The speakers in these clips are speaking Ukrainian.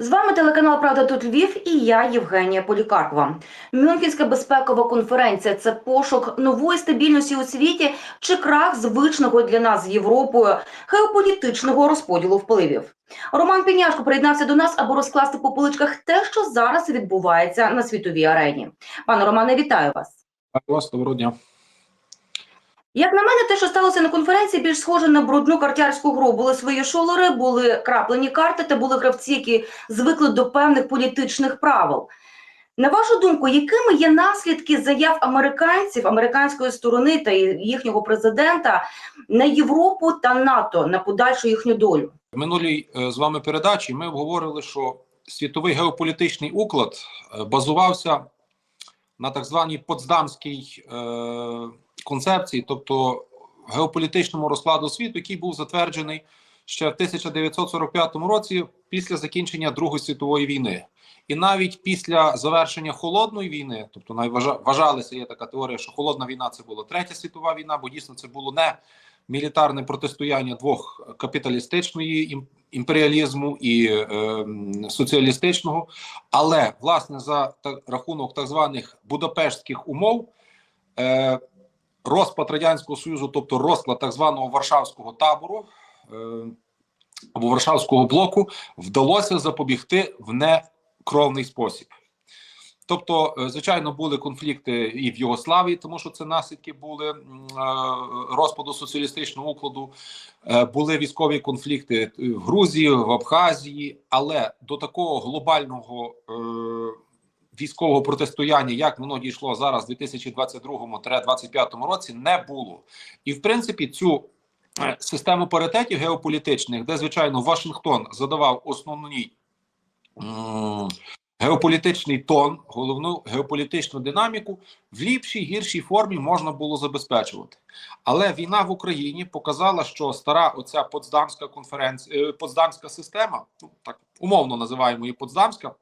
З вами телеканал Правда тут Львів і я, Євгенія Полікарпова. Мюнхенська безпекова конференція це пошук нової стабільності у світі чи крах звичного для нас Європою геополітичного розподілу впливів. Роман Піняшко приєднався до нас, аби розкласти по поличках те, що зараз відбувається на світовій арені. Пане Романе, вітаю вас. Вас доброго дня. Як на мене, те, що сталося на конференції, більш схоже на брудну картярську гру. Були свої шолери, були краплені карти та були гравці, які звикли до певних політичних правил. На вашу думку, якими є наслідки заяв американців, американської сторони та їхнього президента на Європу та НАТО на подальшу їхню долю? В минулій е, з вами передачі ми обговорили, що світовий геополітичний уклад е, базувався на так званій Потсдамській е, концепції, тобто геополітичному розкладу світу, який був затверджений ще в 1945 році після закінчення Другої світової війни. І навіть після завершення холодної війни, тобто вважалася є така теорія, що холодна війна це була третя світова війна, бо дійсно це було не мілітарне протистояння двох капіталістичної імперіалізму і е, соціалістичного. Але власне за та, рахунок так званих Будапештських умов. Е, Розпад радянського союзу, тобто розклад так званого Варшавського табору е, або Варшавського блоку, вдалося запобігти в некровний спосіб. Тобто, е, звичайно, були конфлікти і в Югославії, тому що це наслідки були е, розпаду соціалістичного укладу. Були військові конфлікти в Грузії, в Абхазії, але до такого глобального військового протистояння, як воно дійшло зараз, у 2022-2025 році, не було. І в принципі, цю е, систему паритетів геополітичних, де звичайно Вашингтон задавав основний геополітичний тон, головну геополітичну динаміку, в ліпшій гіршій формі можна було забезпечувати. Але війна в Україні показала, що стара оця Потсдамська конференція, е, Потсдамська система, ну так умовно називаємо її Потсдамська,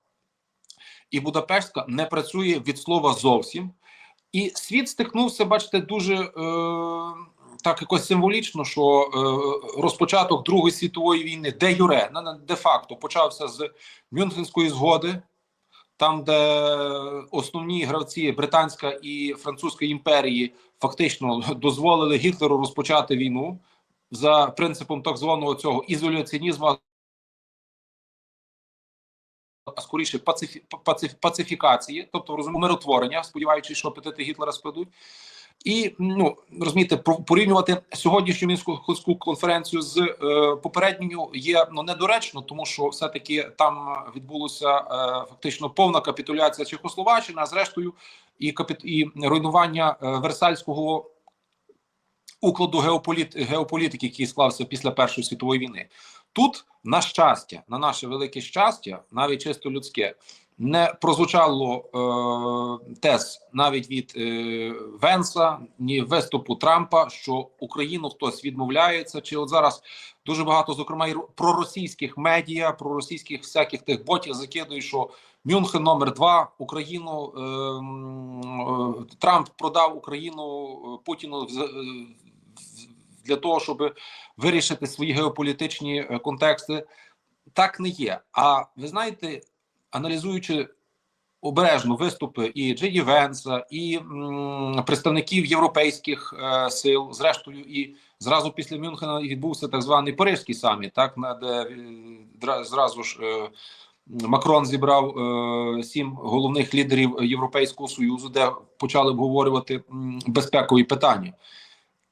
і Будапештська не працює від слова зовсім. І світ стикнувся, бачите, дуже е, так якось символічно, що е, розпочаток Другої світової війни, де юре, де-факто почався з Мюнхенської згоди, там, де основні гравці Британська і Французька імперії фактично дозволили Гітлеру розпочати війну за принципом так званого цього ізоляціонізму, а скоріше пацифі, пациф, пацифікації, тобто миротворення, сподіваючись, що апетити Гітлера спадуть. І ну розумієте, порівнювати сьогоднішню мінську конференцію з е, попередньою є ну недоречно, тому що все-таки там відбулося е, фактично повна капітуляція Чехословаччини, а зрештою і капіт і руйнування е, Версальського укладу геополіт, геополітики, який склався після Першої світової війни. Тут, на щастя, на наше велике щастя, навіть чисто людське, не прозвучало е, тез навіть від е, Венса, ні виступу Трампа, що Україну хтось відмовляється. Чи от зараз дуже багато, зокрема, і проросійських медіа, проросійських всяких тих ботів закидують, що Мюнхен номер два Україну е, е, Трамп продав Україну е, Путіну в- е, для того, щоб вирішити свої геополітичні е, контексти. Так не є. А ви знаєте, аналізуючи обережно виступи і Джеді Венса, і м, представників європейських е, сил, зрештою, і зразу після Мюнхена відбувся так званий Парижський саміт, так на де е, зразу ж. Е, Макрон зібрав е, сім головних лідерів Європейського союзу, де почали обговорювати безпекові питання.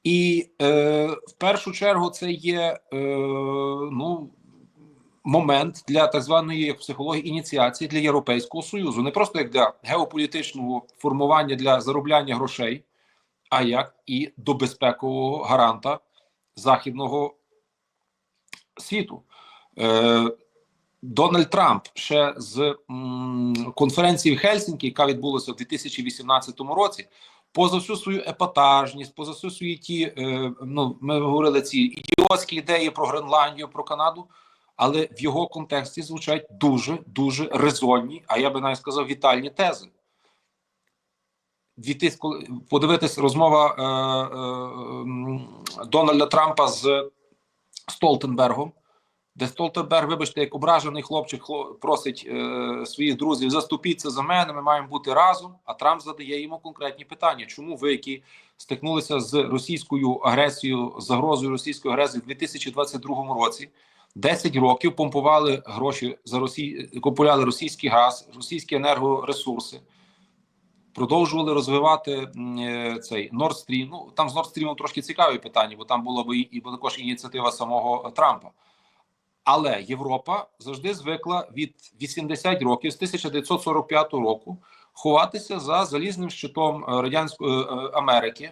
І е, в першу чергу це є е, ну, момент для так званої психології ініціації для Європейського Союзу. Не просто як для геополітичного формування для заробляння грошей, а як і до безпекового гаранта західного світу. Е, Дональд Трамп ще з м, конференції в Хельсінкі, яка відбулася в 2018 році, поза всю свою епатажність, поза всю свої ті, е, ну ми говорили ці ідіотські ідеї про Гренландію, про Канаду, але в його контексті звучать дуже дуже резонні, а я би навіть сказав, вітальні тези. 2000, коли подивитись розмова е, е, Дональда Трампа з Столтенбергом. Де Столтерберг, вибачте, як ображений хлопчик хло- просить е, своїх друзів заступіться за мене. Ми маємо бути разом. А Трамп задає йому конкретні питання. Чому ви, які стикнулися з російською агресією, загрозою російської агресії в 2022 році? 10 років помпували гроші за Росії, купували російський газ, російські енергоресурси, продовжували розвивати е, цей Nord Stream. Ну там з Nord Stream трошки цікаві питання, бо там була би і також ініціатива самого Трампа. Але Європа завжди звикла від 80 років з 1945 року ховатися за залізним щитом е, радянської е, Америки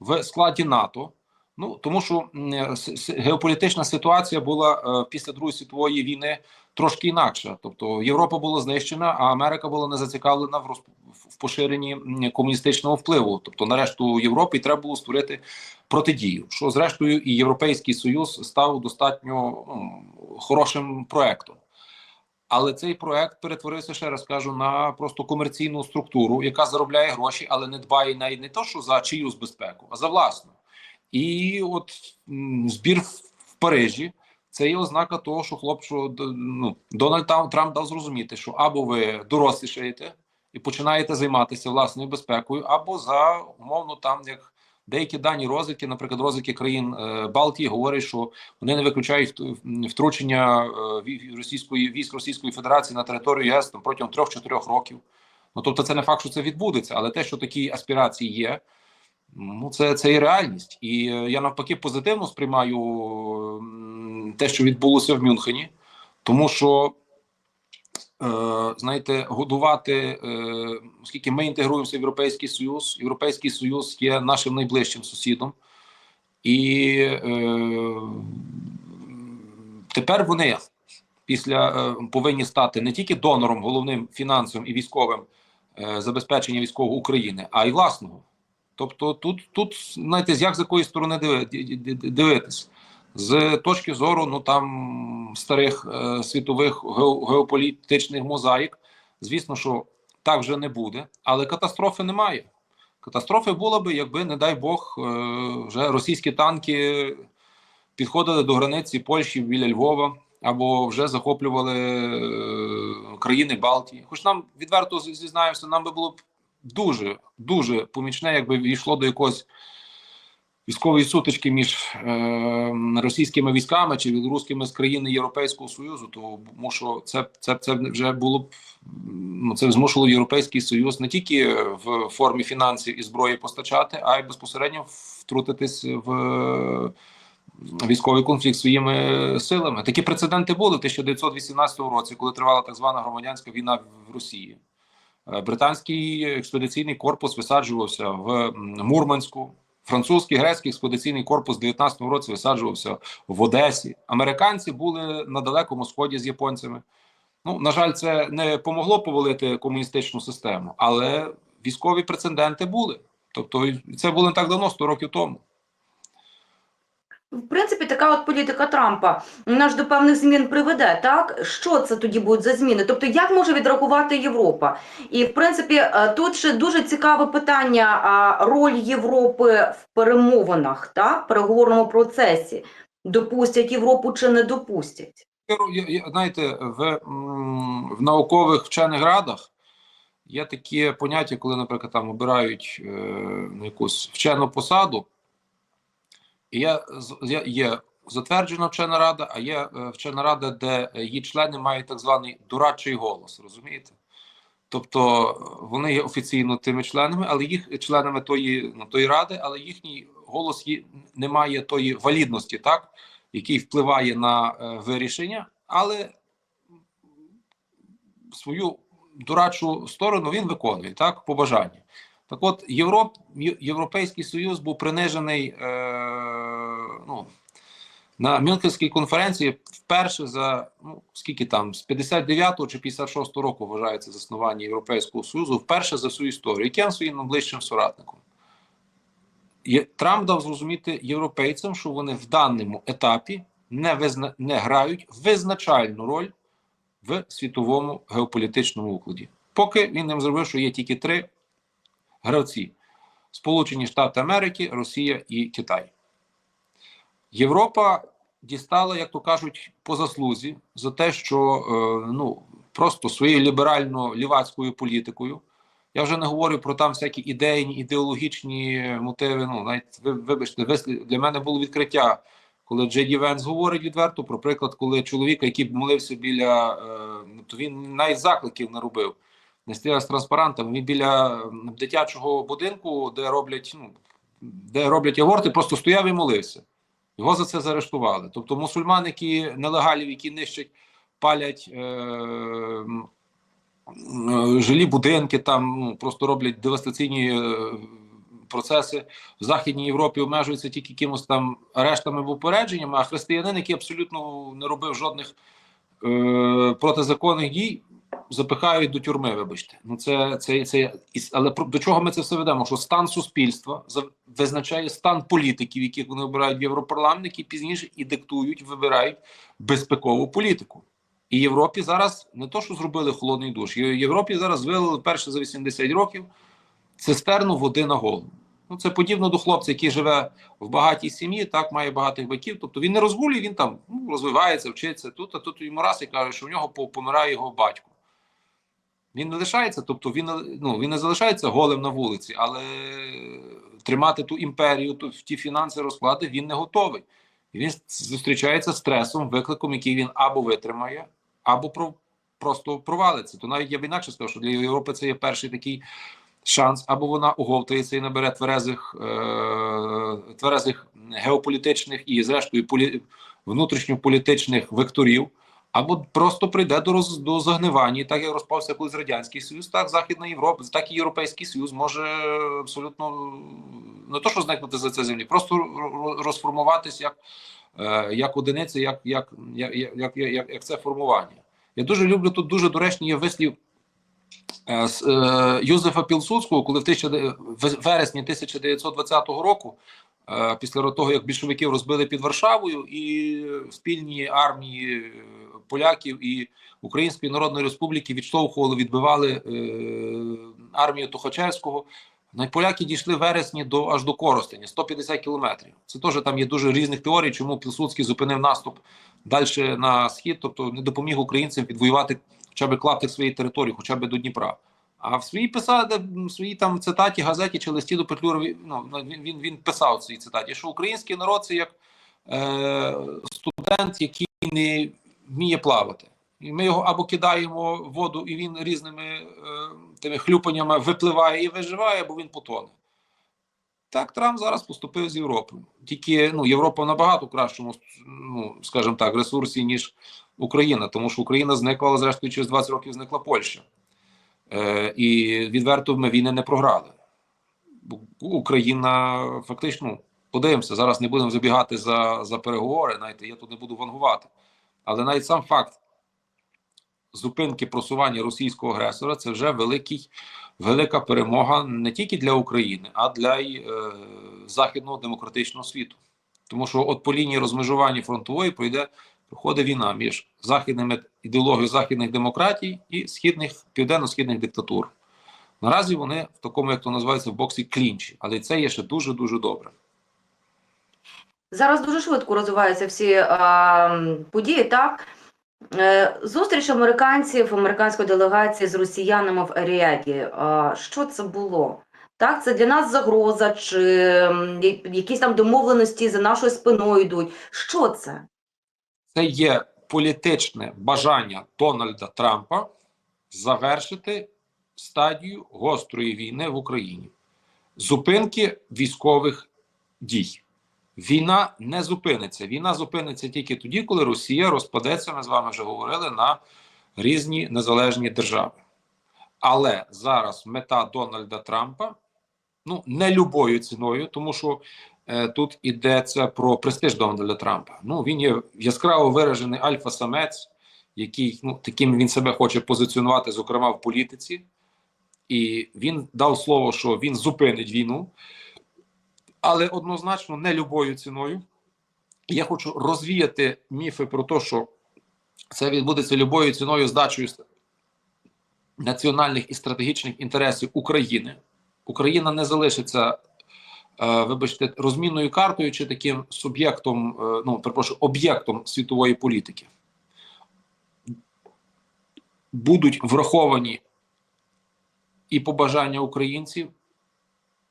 в складі НАТО. Ну тому що е, геополітична ситуація була е, після Другої світової війни трошки інакша. Тобто Європа була знищена, а Америка була не зацікавлена в розп... в поширенні комуністичного впливу. Тобто, на решту Європи треба було створити протидію. Що зрештою і Європейський Союз став достатньо ну, хорошим проектом. Але цей проект перетворився, ще раз кажу, на просто комерційну структуру, яка заробляє гроші, але не дбає навіть не то, що за чиюсь безпеку, а за власну. І от збір в Парижі це є ознака того, що хлопчу ну, Дональд Трамп дав зрозуміти, що або ви дорослішаєте і починаєте займатися власною безпекою, або за умовно там як. Деякі дані розвідки, наприклад, розвідки країн е, Балтії, говорять, що вони не виключають втручення е, російської військ Російської Федерації на територію ЄС там, протягом 3-4 років. Ну тобто, це не факт, що це відбудеться, але те, що такі аспірації є, ну це, це і реальність. І е, я навпаки позитивно сприймаю те, що відбулося в Мюнхені, тому що. Е, знаєте, годувати, е, оскільки ми інтегруємося в Європейський Союз, Європейський Союз є нашим найближчим сусідом, і е, тепер вони після е, повинні стати не тільки донором, головним фінансовим і військовим е, забезпечення військового України, а й власного. Тобто, тут, тут знаєте, як з якої сторони дивитись. З точки зору ну там старих е, світових геополітичних мозаїк, звісно, що так вже не буде, але катастрофи немає. Катастрофи була би, якби, не дай Бог, е, вже російські танки підходили до границі Польщі біля Львова або вже захоплювали е, країни Балтії. Хоч нам відверто зі- зізнаємося, нам би було б дуже дуже помічне, якби війшло до якогось військової сутички між е, російськими військами чи білоруськими з країни Європейського Союзу, тому що це, це, це вже було б ну, це змушувало Європейський Союз не тільки в формі фінансів і зброї постачати, а й безпосередньо втрутитись в військовий конфлікт своїми силами. Такі прецеденти були в 1918 році, коли тривала так звана громадянська війна в Росії. Е, Британський експедиційний корпус висаджувався в Мурманську. Французький грецький експедиційний корпус в 19-му році висаджувався в Одесі. Американці були на далекому сході з японцями. Ну, на жаль, це не помогло повалити комуністичну систему, але військові прецеденти були. Тобто, це було не так давно, 100 років тому. В принципі, така от політика Трампа ж до певних змін приведе. Так що це тоді будуть за зміни? Тобто, як може відреагувати Європа? І в принципі, е, тут ще дуже цікаве питання: роль Європи в перемовинах, так, в переговорному процесі. Допустять Європу чи не допустять? Знаєте, в, в наукових вчених радах є такі поняття, коли, наприклад, там обирають е, якусь вчену посаду, і є, є, затверджена вчена рада, а є е, вчена рада, де її члени мають так званий дурачий голос, розумієте? Тобто е, вони є офіційно тими членами, але їх членами тої, ну, тої ради, але їхній голос є, не має тої валідності, так? який впливає на е, вирішення, але свою дурачу сторону він виконує так по бажанню. Так от, Європ, Європейський Союз був принижений е, ну, на Мюнхенській конференції вперше за ну, скільки там, з 59-го чи 56-го року вважається заснування Європейського Союзу, вперше за всю історію, яким своїм найближчим соратником. Трамп дав зрозуміти європейцям, що вони в даному етапі не, визна... не грають визначальну роль в світовому геополітичному укладі. Поки він їм зробив, що є тільки три гравці: Сполучені Штати Америки, Росія і Китай. Європа дістала, як то кажуть, по заслузі за те, що е, ну просто своєю ліберально-лівацькою політикою. Я вже не говорю про там всякі ідейні, ідеологічні мотиви. Ну, навіть ви вибачте, для мене було відкриття, коли Джей Ді Венс говорить відверто про приклад, коли чоловіка, який молився біля, е, ну, то він навіть закликів не робив. Не стояв з транспарантами. Він біля дитячого будинку, де роблять, ну, де роблять аборти, просто стояв і молився. Його за це заарештували. Тобто мусульмани, які нелегалів, які нищать, палять е, е, жилі будинки, там ну, просто роблять девастаційні е, процеси в Західній Європі обмежуються тільки якимось там арештами або попередженнями, а християнин, який абсолютно не робив жодних е, протизаконних дій, запихають до тюрми, вибачте. Ну це, це, це але до чого ми це все ведемо? Що стан суспільства визначає стан політиків, яких вони обирають в Європарламент, які пізніше і диктують, вибирають безпекову політику. І Європі зараз не то, що зробили холодний душ, Європі зараз вилили перше за 80 років цистерну води на голову. Ну, це подібно до хлопця, який живе в багатій сім'ї, так має багатих батьків. Тобто він не розгулює, він там ну, розвивається, вчиться тут, а тут йому раз і каже, що в нього помирає його батько. Він не лишається, тобто він, ну, він не залишається голим на вулиці, але тримати ту імперію, ту, ті фінанси розклади він не готовий. Він зустрічається стресом, викликом, який він або витримає, або про, просто провалиться. То навіть я б інакше сказав, що для Європи це є перший такий шанс, або вона оговтається і набере тверезих, е, тверезих геополітичних і, зрештою, полі, внутрішньополітичних векторів, або просто прийде до, роз, до загнивання, так як розпався колись Радянський Союз, так Західна Європа, так і Європейський Союз може абсолютно не то, що зникнути за це землі, просто ро- розформуватись як, е, як одиниця, як, як, як, як, як, як це формування. Я дуже люблю тут дуже доречний є вислів е, з, е, Юзефа Пілсудського, коли в, 1900 в вересні 1920 року, е, після того, як більшовиків розбили під Варшавою, і спільні армії е, поляків і Української Народної Республіки відштовхували, відбивали е, армію Тухачевського. Навіть поляки дійшли в вересні до аж до Коростеня, 150 кілометрів. Це теж там є дуже різних теорій, чому Пілсудський зупинив наступ далі на схід, тобто не допоміг українцям відвоювати хоча б клаптик своєї території, хоча б до Дніпра. А в своїй писати, в своїй там цитаті, газеті чи листі до Петлюрові, ну він, він, він писав в цитаті, що український народ це як е, студент, який не вміє плавати. І ми його або кидаємо в воду, і він різними е, тими хлюпаннями випливає і виживає, або він потоне. Так Трамп зараз поступив з Європою. Тільки ну, Європа набагато кращому, ну, скажімо так, ресурсі, ніж Україна, тому що Україна зникла, зрештою через 20 років зникла Польща. Е, і відверто ми війни не програли. Україна фактично, ну, подивимося, зараз не будемо забігати за, за переговори, знаєте, я тут не буду вангувати. Але навіть сам факт зупинки просування російського агресора це вже великий, велика перемога не тільки для України, а для й, е, західного демократичного світу. Тому що от по лінії розмежування фронтової пройде проходить війна між західними ідеологією західних демократій і східних південно-східних диктатур. Наразі вони в такому, як то називається, в боксі клінчі, але це є ще дуже дуже добре. Зараз дуже швидко розвиваються всі е, події. Так е, зустріч американців, американської делегації з росіянами в Еріаді. Е, що це було? Так, це для нас загроза, чи якісь там домовленості за нашою спиною йдуть. Що це? Це є політичне бажання Дональда Трампа завершити стадію гострої війни в Україні, зупинки військових дій. Війна не зупиниться. Війна зупиниться тільки тоді, коли Росія розпадеться. Ми з вами вже говорили на різні незалежні держави. Але зараз мета Дональда Трампа ну не любою ціною, тому що е, тут йдеться про престиж Дональда Трампа. Ну він є яскраво виражений альфа-самець, який ну таким він себе хоче позиціонувати, зокрема в політиці, і він дав слово, що він зупинить війну, але однозначно не любою ціною. Я хочу розвіяти міфи про те, що це відбудеться любою ціною здачею національних і стратегічних інтересів України. Україна не залишиться е, вибачте, розмінною картою чи таким суб'єктом, е, ну перепрошую, об'єктом світової політики. Будуть враховані і побажання українців,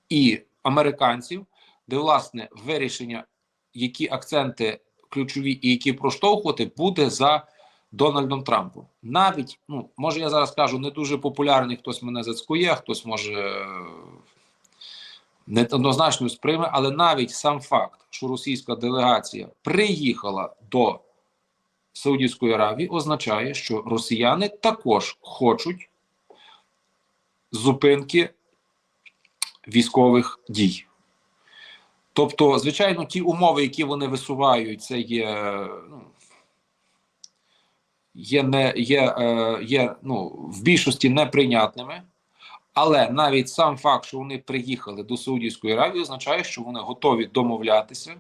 і американців, де власне вирішення, які акценти ключові і які проштовхувати, буде за Дональдом Трампом. Навіть, ну може я зараз кажу, не дуже популярний, хтось мене зацькує, хтось може неоднозначно сприйме, але навіть сам факт, що російська делегація приїхала до Саудівської Аравії, означає, що росіяни також хочуть зупинки військових дій. Тобто, звичайно, ті умови, які вони висувають, це є, ну, є, не, є, е, є ну, в більшості неприйнятними. Але навіть сам факт, що вони приїхали до Саудівської Аравії, означає, що вони готові домовлятися.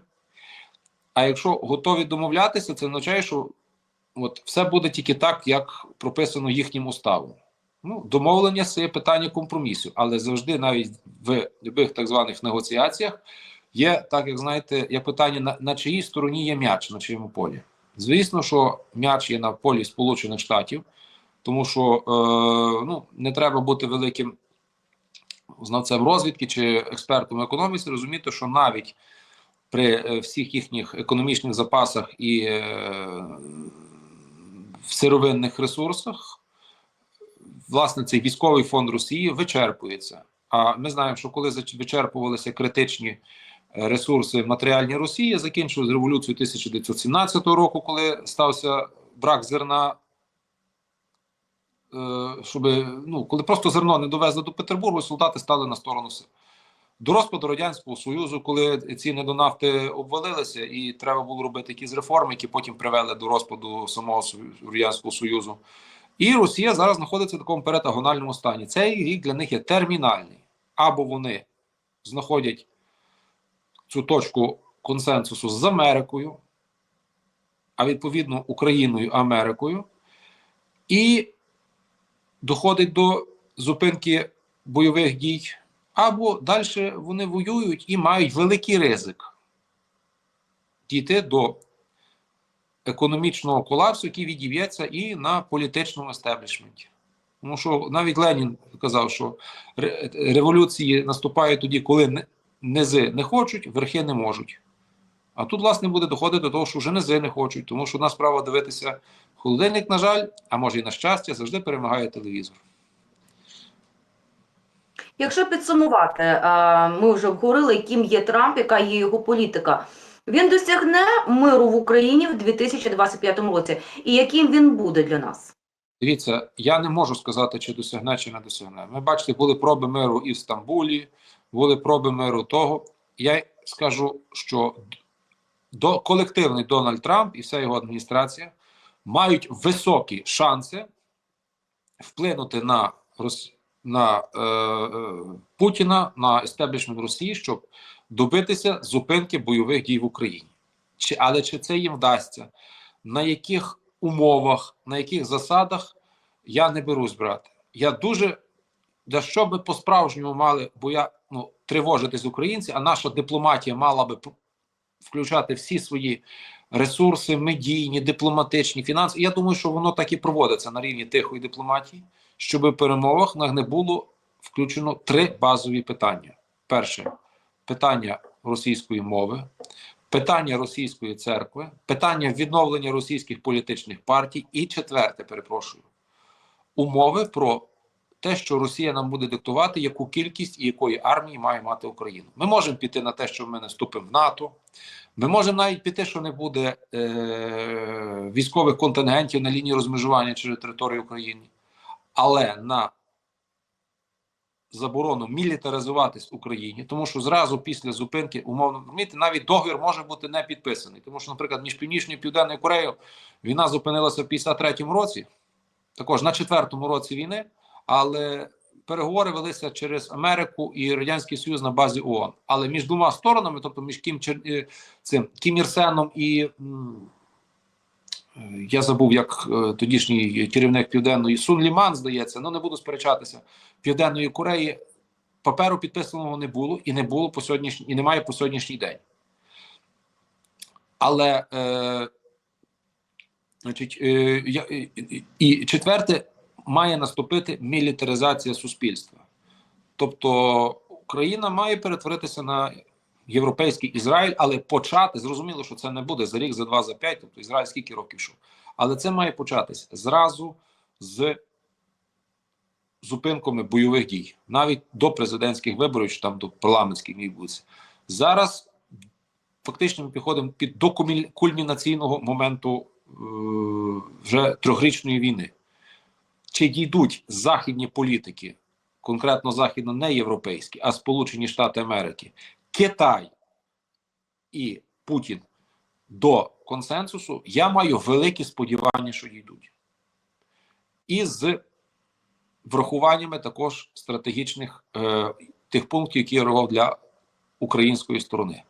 А якщо готові домовлятися, це означає, що от все буде тільки так, як прописано їхнім уставом. Ну, домовлення це є питання компромісу, але завжди, навіть в будь-яких так званих негоціаціях, є так, як знаєте, є питання на, на чиїй стороні є м'яч на чиєму полі. Звісно, що м'яч є на полі Сполучених Штатів, тому що е, ну, не треба бути великим знавцем розвідки чи експертом економіці, розуміти, що навіть при е, всіх їхніх економічних запасах і е, в сировинних ресурсах, власне, цей військовий фонд Росії вичерпується. А ми знаємо, що коли вичерпувалися критичні ресурси матеріальні Росії, закінчилось революцію 1917 року, коли стався брак зерна. е, Щоб, ну, коли просто зерно не довезли до Петербургу, солдати стали на сторону. До розпаду Радянського Союзу, коли ціни до нафти обвалилися, і треба було робити якісь реформи, які потім привели до розпаду самого Радянського Союзу. І Росія зараз знаходиться в такому перетагональному стані. Цей рік для них є термінальний. Або вони знаходять цю точку консенсусу з Америкою, а відповідно Україною Америкою, і доходить до зупинки бойових дій, або далі вони воюють і мають великий ризик дійти до економічного колапсу, який відіб'ється і на політичному естеблішменті. Тому що навіть Ленін казав, що революції наступають тоді, коли низи не хочуть, верхи не можуть. А тут, власне, буде доходити до того, що вже низи не хочуть, тому що у нас справа дивитися холодильник, на жаль, а може і на щастя, завжди перемагає телевізор. Якщо підсумувати, е, ми вже обговорили, яким є Трамп, яка є його політика. Він досягне миру в Україні в 2025 році. І яким він буде для нас? Дивіться, я не можу сказати, чи досягне, чи не досягне. Ми бачите, були проби миру і в Стамбулі, були проби миру того. Я скажу, що до колективний Дональд Трамп і вся його адміністрація мають високі шанси вплинути на Рос... на е, е, Путіна, на естеблішмент Росії, щоб добитися зупинки бойових дій в Україні. Чи, але чи це їм вдасться? На яких умовах, на яких засадах я не берусь брати. Я дуже за що би по-справжньому мали, бо я ну, тривожитись українці, а наша дипломатія мала би включати всі свої ресурси, медійні, дипломатичні, фінанси. Я думаю, що воно так і проводиться на рівні тихої дипломатії, щоб в перемовах не було включено три базові питання: перше питання російської мови, питання російської церкви, питання відновлення російських політичних партій, і четверте, перепрошую, умови про те, що Росія нам буде диктувати, яку кількість і якої армії має мати Україна. Ми можемо піти на те, що ми не вступимо в НАТО. Ми можемо навіть піти, що не буде е- військових контингентів на лінії розмежування через територію України, але на заборону мілітаризуватись Україні, тому що зразу після зупинки, умовно розумієте, навіть договір може бути не підписаний. Тому що, наприклад, між Північною і Південною Кореєю війна зупинилася в 53-му році, також на четвертому році війни, але переговори велися через Америку і Радянський Союз на базі ООН. Але між двома сторонами, тобто між Кім Чер... е, цим Кім Ір Сеном і е, я забув, як е, тодішній керівник південної Сун Ліман, здається, ну не буду сперечатися. Південної Кореї паперу підписаного не було і не було по сьогоднішній, і немає по сьогоднішній день. Але е, значить, е, я, і- і четверте, має наступити мілітаризація суспільства. Тобто Україна має перетворитися на європейський Ізраїль, але почати зрозуміло, що це не буде за рік, за два, за п'ять. Тобто Ізраїль скільки років йшов. Але це має початися зразу з зупинками бойових дій, навіть до президентських виборів, чи там до парламентських відбудеться. Зараз фактично ми підходимо під до кульмінаційного моменту е, вже трьохрічної війни. Чи дійдуть західні політики, конкретно західно не європейські, а Сполучені Штати Америки, Китай і Путін до консенсусу, я маю великі сподівання, що дійдуть. І з врахуваннями також стратегічних е, тих пунктів, які я рахував для української сторони.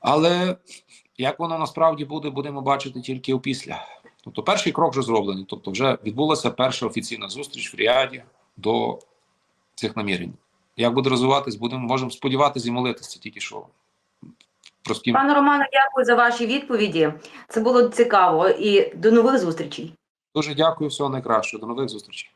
Але як воно насправді буде, будемо бачити тільки опісля. Тобто, перший крок вже зроблений. Тобто, вже відбулася перша офіційна зустріч в Ріаді до цих намірень. Як буде розвиватись, будемо можемо сподіватися і молитися тільки що. Простім Пане Романе, дякую за ваші відповіді. Це було цікаво і до нових зустрічей. дуже дякую, всього найкращого. До нових зустрічей.